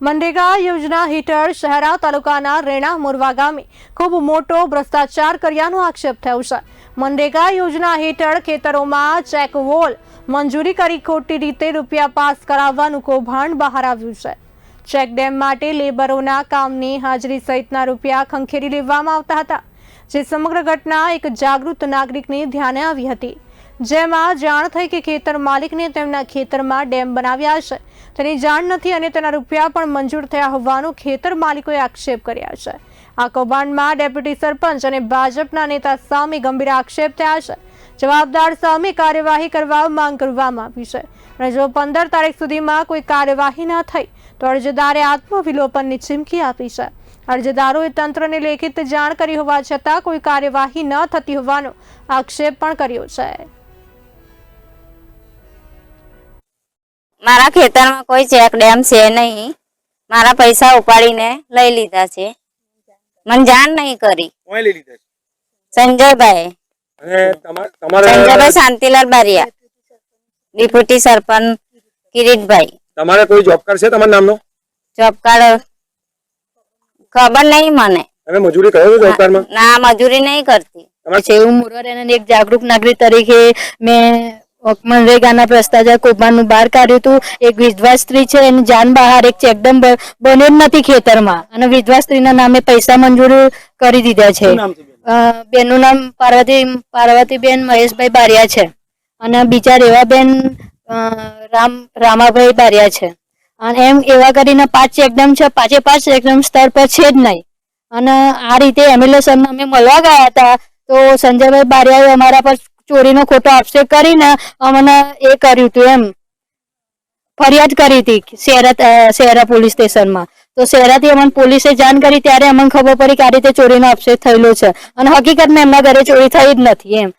મનરેગા યોજના હેઠળ શહેરા તાલુકાના રેણા મોરવા ગામે ખૂબ મોટો ભ્રષ્ટાચાર કર્યાનો આક્ષેપ થયો છે મનરેગા યોજના હેઠળ ખેતરોમાં ચેક વોલ મંજૂરી કરી ખોટી રીતે રૂપિયા પાસ કરાવવાનું કૌભાંડ બહાર આવ્યું છે ચેક ડેમ માટે લેબરોના કામની હાજરી સહિતના રૂપિયા ખંખેરી લેવામાં આવતા હતા જે સમગ્ર ઘટના એક જાગૃત નાગરિકને ધ્યાને આવી હતી જેમાં જાણ થઈ કે ખેતર માલિકને તેમના ખેતરમાં ડેમ બનાવ્યા છે. તેની જાણ નથી અને તેના રૂપિયા પણ મંજૂર થયા હોવાનો ખેતર માલિકોએ આક્ષેપ કર્યા છે. આ કૌભાંડમાં ડેપ્યુટી સરપંચ અને ભાજપના નેતા સામે ગંભીર આક્ષેપ થયા છે. જવાબદાર સામે કાર્યવાહી કરવા માંગ કરવામાં આવી છે. અને જો પંદર તારીખ સુધીમાં કોઈ કાર્યવાહી ન થઈ, તો અરજદારે આત્મવિલોપનની ચીમકી આપી છે. અરજદારોએ તંત્રને લેખિત જાણ કરી હોવા છતાં કોઈ કાર્યવાહી ન થતી હોવાનો આક્ષેપ પણ કર્યો છે. મારા ખેતરમાં કોઈ ચેક ડેમ છે નહીં. મારા પૈસા ઉપાડીને લઈ લીધા છે. મને જાણ નહીં કરી. કોણે લઈ લીધા સંજયભાઈ સંજયભાઈ શાંતિલાલ બારિયા. ડેપ્યુટી સરપંચ કિરીટભાઈ. તમારે કોઈ જોબ કરશે તમારા નામનો? જોબ કાર્ડ ખબર નહીં મને. તમે મજૂરી કરો છો જોબ કાર્ડમાં ના મજૂરી નહીં કરતી. છે હું મોરવાડિયાના એક જાગૃત નાગરિક તરીકે મેં મનરેગાના ભ્રષ્ટાચાર કૌભાંડનું બહાર કાઢ્યું હતું. એક વિધવા સ્ત્રી છે એની જાન બહાર એક ચેકડમ બને જ નથી ખેતરમાં. અને વિધવા સ્ત્રીના નામે પૈસા મંજૂર કરી દીધા છે. બેન? બેનનું નામ પાર્વતી પાર્વતીબેન મહેશભાઈ બારિયા છે. અને બીજા રેવાબેન અ, રામ રામાભાઈ બારિયા છે. અને એમ એવા કરીને પાંચ ચેકડમ છે. પાંચે પાંચ ચેકડમ સ્તર પર છે જ નહીં. અને આ રીતે એમએલએ સરને અમે મળવા ગયા હતા. તો સંજયભાઈ બારિયાએ અમારા પર ચોરીનો ખોટો આક્ષેપ કરીને અમને એ કર્યું હતું એમ. ફરિયાદ કરી હતી શહેરા શહેરા પોલીસ સ્ટેશનમાં. તો શહેરાથી અમને પોલીસે જાણ કરી ત્યારે અમને ખબર પડી કે આ રીતે ચોરીનો આક્ષેપ થયેલો છે. અને હકીકતમાં એમના ઘરે ચોરી થઈ જ નથી એમ.